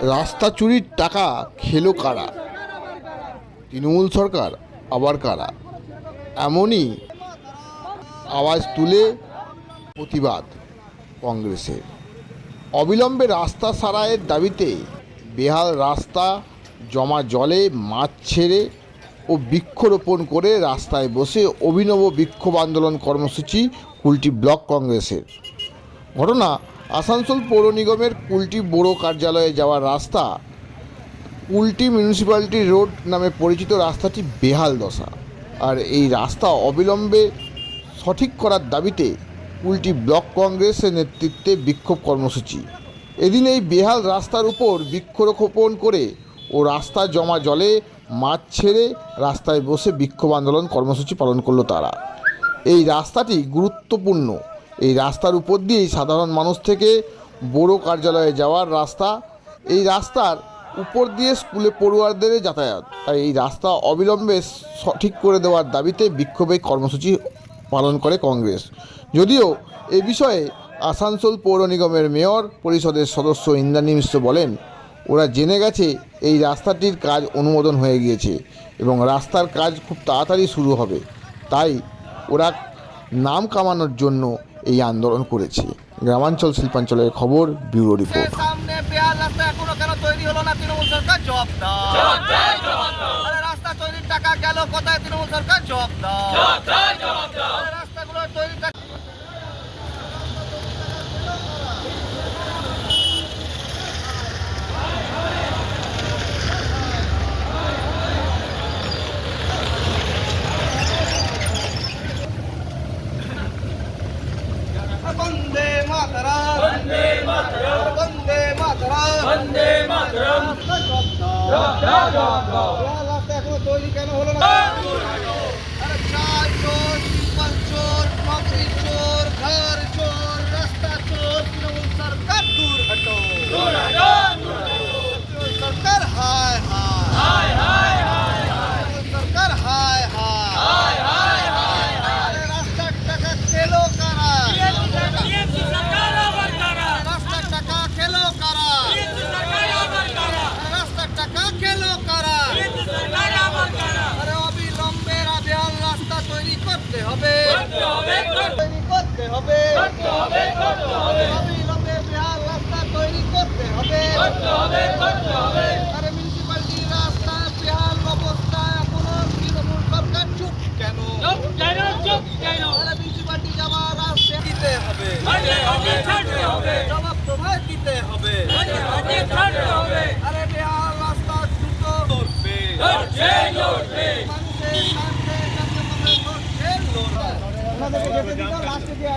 রাস্তা চুরির টাকা খেলো কারা? তৃণমূল সরকার আবার কারা? এমনই আওয়াজ তুলে প্রতিবাদ কংগ্রেসের অবিলম্বে রাস্তা সারায়ের দাবিতে বেহাল রাস্তা, জমা জলে, মাছ ছেড়ে ও বৃক্ষরোপণ করে রাস্তায় বসে অভিনব বিক্ষোভ আন্দোলন কর্মসূচি কুলটি ব্লক কংগ্রেসের। ঘটনা আসানসোল পৌর নিগমের কুলটি বড়ো কার্যালয়ে যাওয়ার রাস্তা কুলটি মিউনিসিপ্যালিটি রোড নামে পরিচিত রাস্তাটি বেহাল দশা। আর এই রাস্তা অবিলম্বে সঠিক করার দাবিতে কুলটি ব্লক কংগ্রেসের নেতৃত্বে বিক্ষোভ কর্মসূচি। এদিন এই বেহাল রাস্তার উপর বৃক্ষরোপণ করে ও রাস্তা জমা জলে মাছ ছেড়ে রাস্তায় বসে বিক্ষোভ আন্দোলন কর্মসূচি পালন করল তারা। এই রাস্তাটি গুরুত্বপূর্ণ। এই রাস্তার উপর দিয়েই সাধারণ মানুষ থেকে বড় কার্যালয়ে যাওয়ার রাস্তা। এই রাস্তার উপর দিয়ে স্কুলে পড়ুয়ারদের যাতায়াত। তাই এই রাস্তা অবিলম্বে সঠিক করে দেওয়ার দাবিতে বিক্ষোভে কর্মসূচি পালন করে কংগ্রেস। যদিও এ বিষয়ে আসানসোল পৌর নিগমের মেয়র পরিষদের সদস্য ইন্দ্রাণী মিশ্র বলেন, ওরা জেনে গেছে এই রাস্তাটির কাজ অনুমোদন হয়ে গিয়েছে এবং রাস্তার কাজ খুব তাড়াতাড়ি শুরু হবে। তাই ওরা নাম কামানোর জন্য এই আন্দোলন করেছে। গ্রামাঞ্চল শিল্পাঞ্চলের খবর ব্যুরো রিপোর্ট। সামনে বেহাল রাস্তা এখনও কেন তৈরি হলো না তৃণমূল সরকার? জবাব দাও। আরে রাস্তা তৈরির টাকা গেল কোথায়? তৃণমূল সরকার জবাব রাস্তাগুলো তৈরির টাকা জবাব দাও বেহাল রাস্তা এখনও তৈরি কেন হলো না আরে চাল চোর শিল্পাল চোর নকরি চোর ঘর চোর রাস্তা চোর তৃণমূল সরকার দূর হটো দূর হটো তৃণমূল সরকার হায় হায় তৃণমূল সরকার হায় হায় আরে রাস্তার টাকা খেলো কারা রাস্তার টাকা খেলো কারা রাস্তার টাকা খেলো কারা আরে অবিলম্বে বেহাল রাস্তা তৈরি করতে হবে তৈরি করতে হবে। অবিলম্বে বেহাল রাস্তা তৈরি করতে হবে। আরে মিউনিসিপ্যালিটির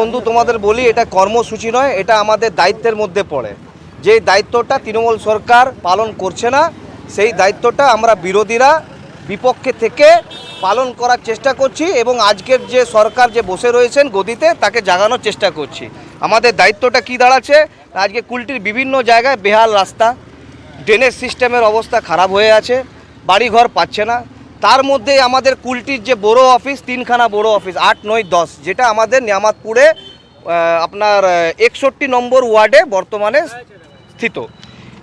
বন্ধু, তোমাদের বলি, এটা কর্মসূচি নয়, এটা আমাদের দায়িত্বের মধ্যে পড়ে। যে দায়িত্বটা তৃণমূল সরকার পালন করছে না, সেই দায়িত্বটা আমরা বিরোধীরা বিপক্ষে থেকে পালন করার চেষ্টা করছি এবং আজকের যে সরকার যে বসে রয়েছেন গদিতে, তাকে জাগানোর চেষ্টা করছি। আমাদের দায়িত্বটা কি দাঁড়াচ্ছে? আজকে কুলটির বিভিন্ন জায়গায় বেহাল রাস্তা, ড্রেনেজ সিস্টেমের অবস্থা খারাপ হয়ে আছে, বাড়িঘর পাচ্ছে না তার মধ্যে আমাদের কুলটির যে বড় অফিস, তিনখানা বড় অফিস, আট, নয়, দশ, যেটা আমাদের নিয়ামাতপুরে আপনার একষট্টি নম্বর ওয়ার্ডে বর্তমানে স্থিত।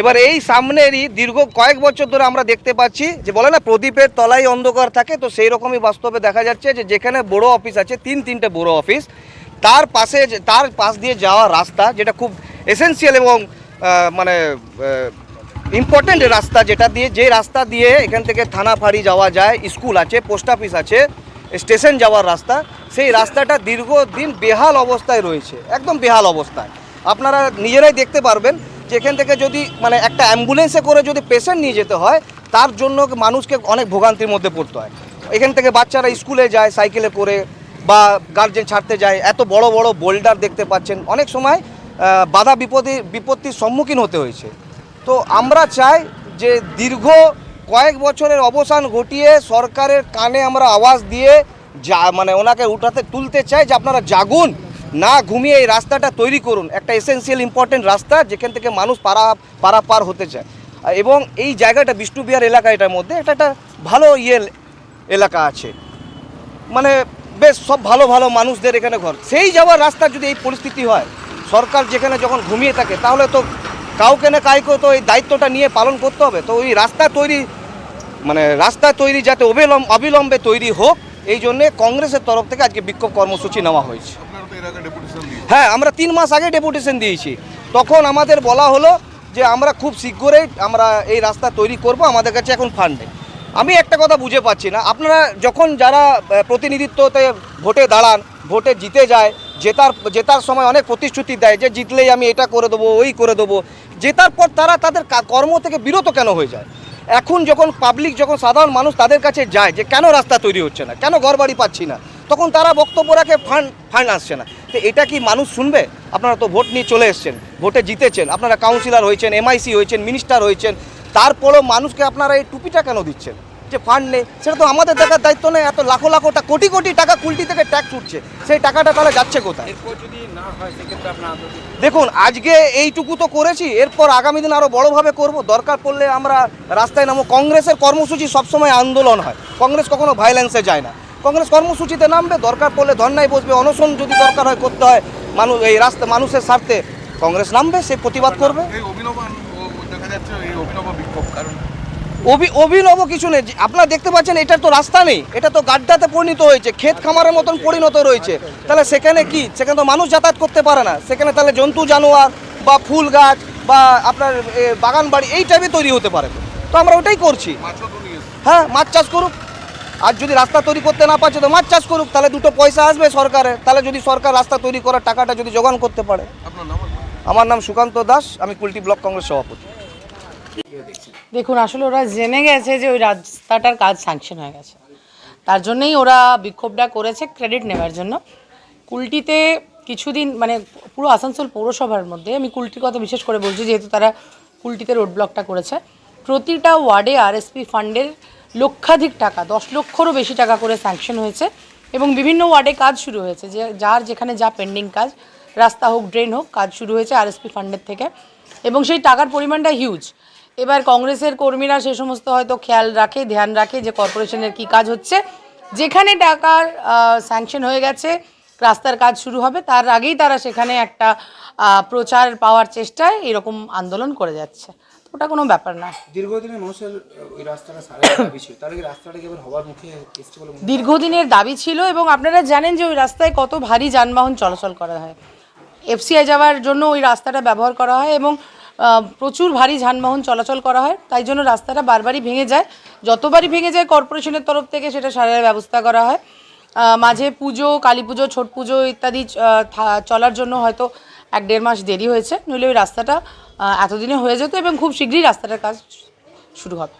এবার এই সামনেরই দীর্ঘ কয়েক বছর ধরে আমরা দেখতে পাচ্ছি যে বলে না, প্রদীপের তলায় অন্ধকার থাকে, তো সেই রকমই বাস্তবে দেখা যাচ্ছে যে যেখানে বড় অফিস আছে, তিন, তিনটে বড় অফিস, তার পাশে তার পাশ দিয়ে যাওয়া রাস্তা, যেটা খুব এসেন্সিয়াল এবং মানে ইম্পর্টেন্ট রাস্তা যেটা দিয়ে, যে রাস্তা দিয়ে এখান থেকে থানা ফাঁড়ি যাওয়া যায়, স্কুল আছে পোস্ট অফিস আছে স্টেশন যাওয়ার রাস্তা, সেই রাস্তাটা দীর্ঘদিন বেহাল অবস্থায় রয়েছে, একদম বেহাল অবস্থায়। আপনারা নিজেরাই দেখতে পারবেন যে এখান থেকে যদি মানে একটা অ্যাম্বুলেন্সে করে যদি পেশেন্ট নিয়ে যেতে হয়, তার জন্য মানুষকে অনেক ভোগান্তির মধ্যে পড়তে হয়। এখান থেকে বাচ্চারা স্কুলে যায় সাইকেলে করে বা গার্জেন ছাড়তে যায়, এত বড় বড় বোল্ডার দেখতে পাচ্ছেন। অনেক সময় বাধা বিপদে, বিপত্তির সম্মুখীন হতে হয়েছে। তো আমরা চাই যে দীর্ঘ কয়েক বছরের অবসান ঘটিয়ে সরকারের কানে আমরা আওয়াজ দিয়ে যা মানে ওনাকে উঠাতে, তুলতে চাই যে আপনারা জাগুন, না ঘুমিয়ে এই রাস্তাটা তৈরি করুন। একটা এসেন্সিয়াল ইম্পর্টেন্ট রাস্তা যেখান থেকে মানুষ পারা পারা পার হতে চায়। এবং এই জায়গাটা বিষ্ণুবিহার এলাকা এটার মধ্যে এটা একটা ভালো ইয়ে এলাকা আছে। মানে বেশ সব ভালো ভালো মানুষদের এখানে ঘর। সেই যাওয়ার রাস্তা যদি এই পরিস্থিতি হয়, সরকার যেখানে যখন ঘুমিয়ে থাকে, তাহলে তো কাউকে না কাউকে তো এই দায়িত্বটা নিয়ে পালন করতে হবে। তো ওই রাস্তা তৈরি মানে রাস্তা তৈরি যাতে অবিলম্ব অবিলম্বে তৈরি হোক এই জন্যে কংগ্রেসের তরফ থেকে আজকে বিক্ষোভ কর্মসূচি নেওয়া হয়েছে। হ্যাঁ আমরা তিন মাস আগে ডেপুটেশন দিয়েছি। তখন আমাদের বলা হলো যে আমরা খুব শীঘ্রই আমরা এই রাস্তা তৈরি করব আমাদের কাছে এখন ফান্ড নেই আমি একটা কথা বুঝে পাচ্ছি না। আপনারা যখন যারা প্রতিনিধিত্বতে ভোটে দাঁড়ান ভোটে জিতে যায় জেতার জেতার সময় অনেক প্রতিশ্রুতি দেয় যে জিতলেই আমি এটা করে দেবো ওই করে দেবো। জেতার পর তারা তাদের কর্ম থেকে বিরত কেন হয়ে যায়? এখন যখন পাবলিক যখন সাধারণ মানুষ তাদের কাছে যায় যে কেন রাস্তা তৈরি হচ্ছে না, কেন ঘর বাড়ি পাচ্ছি না, তখন তারা বক্তব্য রাখে, ফান্ড ফান্ড আসছে না। তো এটা কি মানুষ শুনবে? আপনারা তো ভোট নিয়ে চলে এসছেন, ভোটে জিতেছেন, আপনারা কাউন্সিলর হয়েছেন এমআইসি হয়েছেন মিনিস্টার হয়েছেন, তারপরেও মানুষকে আপনারা এই টুপিটা কেন দিচ্ছেন? যে ফান্ড নেই সেটা তো আমাদের দেখার দায়িত্ব নেই এত লাখো লাখো টাকা কোটি কোটি টাকা কুলটি থেকে ট্যাক্স উঠছে। সেই টাকাটা তাহলে যাচ্ছে কোথায়? হয় দেখুন আজকে এইটুকু তো করেছি এরপর আগামী দিন আরও বড়োভাবে করব। দরকার পড়লে আমরা রাস্তায় নামো কংগ্রেসের কর্মসূচি সবসময় আন্দোলন হয়। কংগ্রেস কখনো ভাইলেন্সে যায় না। কংগ্রেস কর্মসূচিতে নামবে দরকার পড়লে ধর্নায় বসবে অনশন যদি দরকার হয় করতে হয় মানুষ এই রাস্তা মানুষের স্বার্থে কংগ্রেস নামবে সে প্রতিবাদ করবে। অভিনব দেখা যাচ্ছে এই অভিনব বিক্ষোভ কারণ অভিনব কিছু নেই। আপনারা দেখতে পাচ্ছেন এটার তো রাস্তা নেই। এটা তো গাড্ডাতে পরিণত হয়েছে ক্ষেত খামারের মতন পরিণত রয়েছে। তাহলে সেখানে কি? সেখানে তো মানুষ যাতায়াত করতে পারে না। সেখানে তাহলে জন্তু জানোয়ার বা ফুল গাছ বা আপনার বাগান বাড়ি এই টাইপে তৈরি হতে পারে। তো আমরা ওটাই করছি। হ্যাঁ মাছ চাষ করুক। আর যদি রাস্তা তৈরি করতে না পারছে তো মাছ চাষ করুক। তাহলে দুটো পয়সা আসবে সরকারের। তাহলে যদি সরকার রাস্তা তৈরি করার টাকাটা যদি জোগান করতে পারে? আমার নাম সুকান্ত দাস আমি কুলটি ব্লক কংগ্রেস সভাপতি। দেখুন, আসলে ওরা জেনে গেছে যে ওই রাস্তাটার কাজ স্যাংশন হয়ে গেছে। তার জন্যই ওরা বিক্ষোভটা করেছে ক্রেডিট নেওয়ার জন্য। কুলটিতে কিছুদিন মানে পুরো আসানসোল পৌরসভার মধ্যে, আমি কুলটির কথা বিশেষ করে বলছি, যেহেতু তারা কুলটিতে রোড ব্লকটা করেছে। প্রতিটা ওয়ার্ডে আরএসপি ফান্ডের লক্ষাধিক টাকা, দশ লক্ষরও বেশি টাকা করে স্যাংশন হয়েছে এবং বিভিন্ন ওয়ার্ডে কাজ শুরু হয়েছে। যে যার যেখানে যা পেন্ডিং কাজ, রাস্তা হোক ড্রেন হোক, কাজ শুরু হয়েছে আরএসপি ফান্ডের থেকে। এবং সেই টাকার পরিমাণটা হিউজ এবার কংগ্রেসের কর্মীরা সে সমস্ত হয়তো খেয়াল রাখে ধ্যান রাখে যে কর্পোরেশনের কি কাজ হচ্ছে। যেখানে টাকার স্যাংশন হয়ে গেছে রাস্তার কাজ শুরু হবে তার আগেই তারা সেখানে একটা প্রচার পাওয়ার চেষ্টায় এরকম আন্দোলন করে যাচ্ছে। ওটা কোনো ব্যাপার না। দীর্ঘদিনের মানুষের ওই রাস্তাটা সারা দাবি ছিল। তাহলে কি রাস্তাটা এবার মুখে দীর্ঘদিনের দাবি ছিল এবং আপনারা জানেন যে ওই রাস্তায় কত ভারী যানবাহন চলাচল করা হয়। এফসিআই যাওয়ার জন্য ওই রাস্তাটা ব্যবহার করা হয় এবং প্রচুর ভারী যানবাহন চলাচল করা হয়, তাই জন্য রাস্তাটা বারবারই ভেঙে যায়। যতবারই ভেঙে যায়, কর্পোরেশনের তরফ থেকে সেটা সারার ব্যবস্থা করা হয়। মাঝে পুজো, কালী পুজো, ছট পুজো ইত্যাদি চলার জন্য হয়তো এক দেড় মাস দেরি হয়েছে, নইলে ওই রাস্তাটা এতদিনে হয়ে যেত এবং খুব শীঘ্রই রাস্তাটার কাজ শুরু হবে।